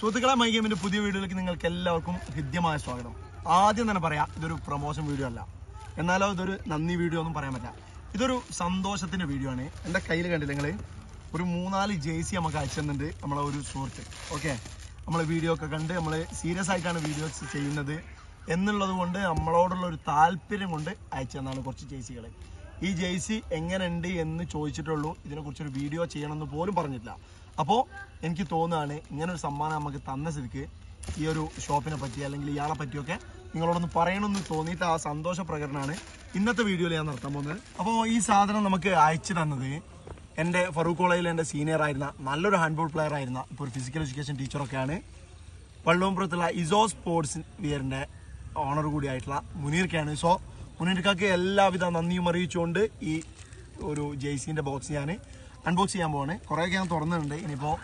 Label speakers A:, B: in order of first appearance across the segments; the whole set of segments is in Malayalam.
A: സുഹൃത്തുക്കളെ മൈ ഗെയിമിന്റെ പുതിയ വീഡിയോയിലേക്ക് നിങ്ങൾക്ക് എല്ലാവർക്കും ഹൃദ്യമായ സ്വാഗതം. ആദ്യം തന്നെ പറയാം ഇതൊരു പ്രൊമോഷൻ വീഡിയോ അല്ല. എന്നാലോ ഇതൊരു നന്ദി വീഡിയോ ഒന്നും പറയാൻ പറ്റില്ല. ഇതൊരു സന്തോഷത്തിന്റെ വീഡിയോ ആണ്. എന്റെ കയ്യിൽ കണ്ടില്ല നിങ്ങൾ ഒരു മൂന്നാൽ ജേഴ്സി നമുക്ക് അയച്ചിട്ടുണ്ട് നമ്മളെ ഒരു സുഹൃത്ത്. ഓക്കെ നമ്മളെ വീഡിയോ ഒക്കെ കണ്ട് നമ്മൾ സീരിയസ് ആയിട്ടാണ് വീഡിയോസ് ചെയ്യുന്നത് എന്നുള്ളത് കൊണ്ട് നമ്മളോടുള്ള ഒരു താല്പര്യം കൊണ്ട് അയച്ചു തന്നാണ് കുറച്ച് ജേഴ്സികൾ ഈ ജേഴ്സി എങ്ങനെയുണ്ട് എന്ന് ചോദിച്ചിട്ടുള്ളൂ. ഇതിനെക്കുറിച്ചൊരു വീഡിയോ ചെയ്യണമെന്ന് പോലും പറഞ്ഞിട്ടില്ല. അപ്പോൾ എനിക്ക് തോന്നുകയാണ് ഇങ്ങനെ ഒരു സമ്മാനം നമുക്ക് തന്ന സ്ഥിതിക്ക് ഈ ഒരു ഷോപ്പിനെ പറ്റി അല്ലെങ്കിൽ ഇയാളെ പറ്റിയൊക്കെ നിങ്ങളോടൊന്ന് പറയണമെന്ന് തോന്നിയിട്ട് ആ സന്തോഷ പ്രകടനമാണ് ഇന്നത്തെ വീഡിയോയിൽ ഞാൻ നടത്താൻ പോകുന്നത്. അപ്പോൾ ഈ സാധനം നമുക്ക് അയച്ചു തന്നത് എന്റെ ഫറൂഖ് കോളേജിൽ എന്റെ സീനിയർ ആയിരുന്ന നല്ലൊരു ഹാൻഡ്ബോൾ പ്ലെയർ ആയിരുന്ന ഇപ്പോൾ ഒരു ഫിസിക്കൽ എഡ്യൂക്കേഷൻ ടീച്ചറൊക്കെയാണ് വള്ളോംപുറത്തുള്ള ഇസോ സ്പോർട്സ് വിയറിന്റെ ഓണർ കൂടിയായിട്ടുള്ള മുനീർക്കാണ്. സോ മുനീർക്കാക്ക് എല്ലാവിധ നന്ദിയും അറിയിച്ചുകൊണ്ട് ഈ ഒരു ജെയ്സിന്റെ ബോക്സ് ഞാൻ അൺബോക്സ് ചെയ്യാൻ പോവാണ്. കുറേയൊക്കെ ഞാൻ തുറന്നിട്ടുണ്ട്. ഇനിയിപ്പോൾ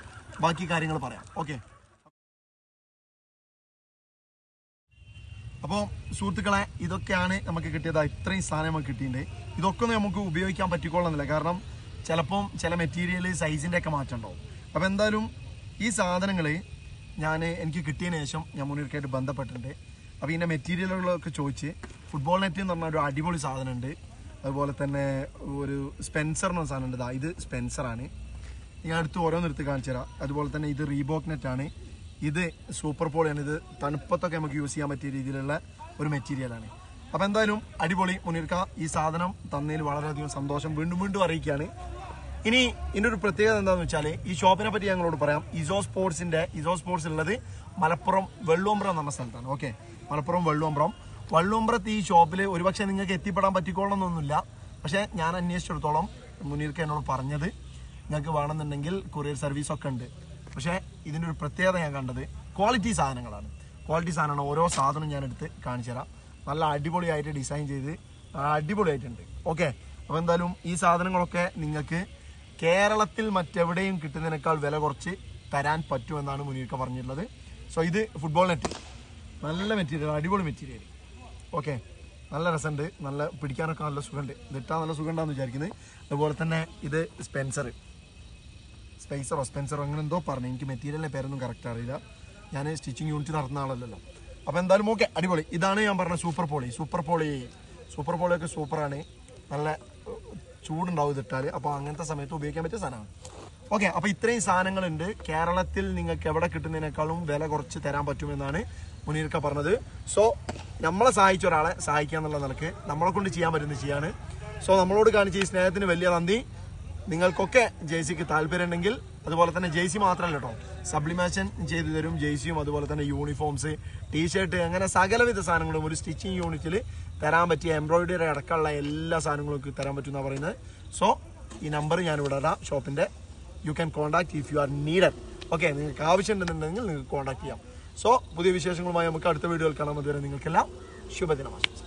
A: ബാക്കി കാര്യങ്ങൾ പറയാം. ഓക്കെ അപ്പോൾ സുഹൃത്തുക്കളെ ഇതൊക്കെയാണ് നമുക്ക് കിട്ടിയത്. ഇത്രയും സാധനം നമുക്ക് കിട്ടിയിട്ടുണ്ട്. ഇതൊക്കെ നമുക്ക് ഉപയോഗിക്കാൻ പറ്റിക്കൊള്ളുന്നില്ല കാരണം ചിലപ്പം ചില മെറ്റീരിയൽ സൈസിന്റെ ഒക്കെ മാറ്റം ഉണ്ടാവും. അപ്പോൾ എന്തായാലും ഈ സാധനങ്ങൾ ഞാൻ എനിക്ക് കിട്ടിയതിന് ശേഷം ഞാൻ മുന്നിലേക്കായിട്ട് ബന്ധപ്പെട്ടിട്ടുണ്ട്. അപ്പോൾ ഇതിന്റെ മെറ്റീരിയലുകളൊക്കെ ചോദിച്ച് ഫുട്ബോൾ നെറ്റ് എന്ന് പറഞ്ഞ ഒരു അടിപൊളി സാധനമുണ്ട്. അതുപോലെ തന്നെ ഒരു സ്പെൻസർ എന്ന സാധനമുണ്ട് ദാ ഇത് സ്പെൻസറാണ് ഞാൻ അടുത്ത് ഓരോന്നെടുത്ത് കാണിച്ചു തരാം. അതുപോലെ തന്നെ ഇത് റീബോക്ക് ആണ്. ഇത് സൂപ്പർ പോളിയാണ് ഇത് തണുപ്പത്തൊക്കെ നമുക്ക് യൂസ് ചെയ്യാൻ പറ്റിയ രീതിയിലുള്ള ഒരു മെറ്റീരിയലാണ് അപ്പോൾ എന്തായാലും അടിപൊളി മുനീർക്ക ഈ സാധനം തന്നതിൽ വളരെയധികം സന്തോഷം. വീണ്ടും വീണ്ടും അറിയിക്കുകയാണ്. ഇനി ഇതിന്റെ ഒരു പ്രത്യേകത എന്താണെന്ന് വെച്ചാൽ ഈ ഷോപ്പിനെ പറ്റി ഞങ്ങളോട് പറയാം. ഇസോ സ്പോർട്സിന്റെ ഇസോ സ്പോർട്സ് ഉള്ളത് മലപ്പുറം വെള്ളുവമ്പ്രം എന്ന സ്ഥലത്താണ്. ഓക്കെ മലപ്പുറം വെള്ളുവമ്പ്രം വള്ളുവമ്പ്രത്ത് ഈ ഷോപ്പിൽ ഒരുപക്ഷെ നിങ്ങൾക്ക് എത്തിപ്പെടാൻ പറ്റിക്കോളണമെന്നൊന്നുമില്ല. പക്ഷേ ഞാൻ അന്വേഷിച്ചിടത്തോളം മുനീർക്ക് എന്നോട് പറഞ്ഞത് നിങ്ങൾക്ക് വേണമെന്നുണ്ടെങ്കിൽ കൊറിയർ സർവീസൊക്കെ ഉണ്ട്. പക്ഷേ ഇതിന്റെ ഒരു പ്രത്യേകത ഞാൻ കണ്ടത് ക്വാളിറ്റി സാധനങ്ങളാണ്. ക്വാളിറ്റി സാധനമാണ് ഓരോ സാധനവും ഞാൻ എടുത്ത് കാണിച്ചു തരാം. നല്ല അടിപൊളിയായിട്ട് ഡിസൈൻ ചെയ്ത് അടിപൊളിയായിട്ടുണ്ട്. ഓക്കെ അപ്പോൾ എന്തായാലും ഈ സാധനങ്ങളൊക്കെ നിങ്ങൾക്ക് കേരളത്തിൽ മറ്റെവിടെയും കിട്ടുന്നതിനേക്കാൾ വില കുറച്ച് തരാൻ പറ്റുമെന്നാണ് മുനീർക്ക പറഞ്ഞിട്ടുള്ളത്. സോ ഇത് ഫുട്ബോൾ നെറ്റ് നല്ല മെറ്റീരിയൽ അടിപൊളി മെറ്റീരിയൽ ഓക്കെ. നല്ല രസമുണ്ട്. നല്ല പിടിക്കാനൊക്കെ നല്ല സുഖമുണ്ട്. ഇതിട്ടാൽ നല്ല സുഖമുണ്ടാന്ന് വിചാരിക്കുന്നത് അതുപോലെ തന്നെ ഇത് സ്പെൻസർ സ്പേസറോ സ്പെൻസറോ അങ്ങനെ എന്തോ പറഞ്ഞു. എനിക്ക് മെറ്റീരിയലിന്റെ പേരൊന്നും കറക്റ്റ് അറിയില്ല. ഞാൻ സ്റ്റിച്ചിങ് യൂണിറ്റ് നടത്തുന്ന ആളല്ലല്ലോ. അപ്പോൾ എന്തായാലും ഓക്കെ അടിപൊളി. ഇതാണ് ഞാൻ പറഞ്ഞ സൂപ്പർ പോളി. സൂപ്പർ പോളി. സൂപ്പർ പോളിയൊക്കെ സൂപ്പറാണ്. നല്ല ചൂടുണ്ടാവും ഇതിട്ടാൽ അപ്പോൾ അങ്ങനത്തെ സമയത്ത് ഉപയോഗിക്കാൻ പറ്റിയ സാധനമാണ്. ഓക്കെ അപ്പോൾ ഇത്രയും സാധനങ്ങളുണ്ട്. കേരളത്തിൽ നിങ്ങൾക്ക് എവിടെ കിട്ടുന്നതിനേക്കാളും വില കുറച്ച് തരാൻ പറ്റുമെന്നാണ് മുനീർക്ക പറഞ്ഞത്. സോ നമ്മളെ സഹായിച്ച ഒരാളെ സഹായിക്കുക എന്നുള്ള നിലയ്ക്ക് നമ്മളെ കൊണ്ട് ചെയ്യാൻ പറ്റുന്ന ചെയ്യാണ്. സോ നമ്മളോട് കാണിച്ച ഈ സ്നേഹത്തിന് വലിയ നന്ദി. നിങ്ങൾക്കൊക്കെ ജേസിക്ക് താല്പര്യം ഉണ്ടെങ്കിൽ അതുപോലെ തന്നെ ജേഴ്സി മാത്രമല്ല കേട്ടോ. സബ്ലിമേഷൻ ചെയ്തു തരും. ജേഴ്സിയും അതുപോലെ തന്നെ യൂണിഫോംസ് ടീഷർട്ട് അങ്ങനെ സകലവിധ സാധനങ്ങളും ഒരു സ്റ്റിച്ചിങ് യൂണിറ്റിൽ തരാൻ പറ്റിയ എംബ്രോയിഡറി അടക്കമുള്ള എല്ലാ സാധനങ്ങളും തരാൻ പറ്റുമെന്നാണ് പറയുന്നത്. സോ ഈ നമ്പർ ഞാൻ ഇവിടെ ഷോപ്പിന്റെ you can contact if you are needed okay നിങ്ങൾക്ക് ആവശ്യമുണ്ടെന്നുണ്ടെങ്കിൽ നിങ്ങൾക്ക് കോൺടാക്ട് ചെയ്യാം. സോ പുതിയ വിശേഷങ്ങളുമായി നമുക്ക് അടുത്ത വീഡിയോയിൽ കാണാം. അതുവരെ നിങ്ങൾക്കെല്ലാം ശുഭദിനം ആശംസിക്കുന്നു